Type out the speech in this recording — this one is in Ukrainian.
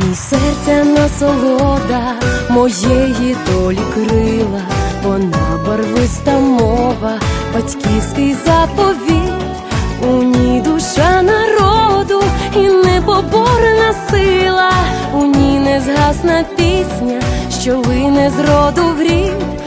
В серця насолода моєї долі крила, вона барвиста мова, батьківський заповіт, у ній душа народу і непоборна сила, у ній не згасна пісня, що вине з роду в рід,